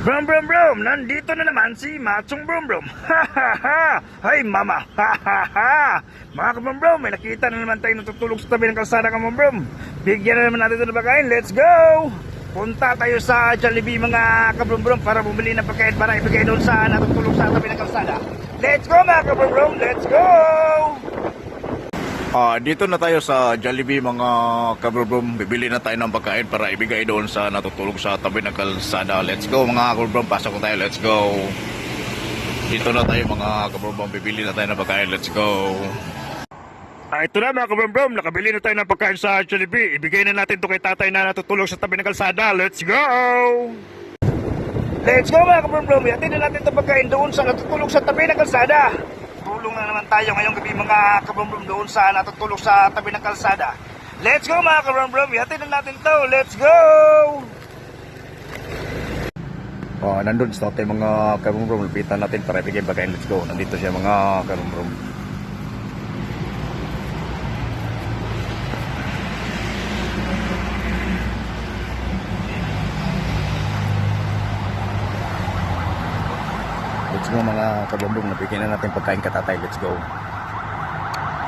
Brum brum brum, nandito na naman si Machong Brum Brum. Ha ha ha! Hay mama! Ha ha ha! Mga kabrum brum, may nakita na naman tayo natutulog sa tabi ng kalsada ka brum. Bigyan na naman natin ito ng pagkain. Let's go! Punta tayo sa Jollibee mga kabrum brum para bumili ng pagkain para ibigay doon sa natutulog sa tabi ng kalsada. Let's go mga kabrum brum! Let's go! Ah, dito na tayo sa Jollibee mga kabrbrom. Bibili na tayo ng pagkain para ibigay doon sa natutulog sa tabi ng kalsada. Let's go mga kabrbrom. Pasok tayo. Let's go. Dito na tayo mga kabrbrom. Bibili na tayo ng pagkain. Let's go. Ah, ito na mga kabrom nakabili na tayo ng pagkain sa Jollibee. Ibigay na natin to kay tatay na natutulog sa tabi ng kalsada. Let's go! Let's go mga kabrom Yatin na natin itong pagkain doon sa natutulog sa tabi ng kalsada. Tulong na naman tayo ngayong gabi mga kabrom doon sa natutulog sa tabi ng kalsada. Let's go mga kabrom Yatin na natin to. Let's go! Ah, nandun sa tayo mga kabrbrom. Lapitan natin para ibigay pagkain. Let's go. Nandito siya mga kabrbrom. Let's go mga kabrbrom. Nabigyan na natin pagkain katatay. Let's go.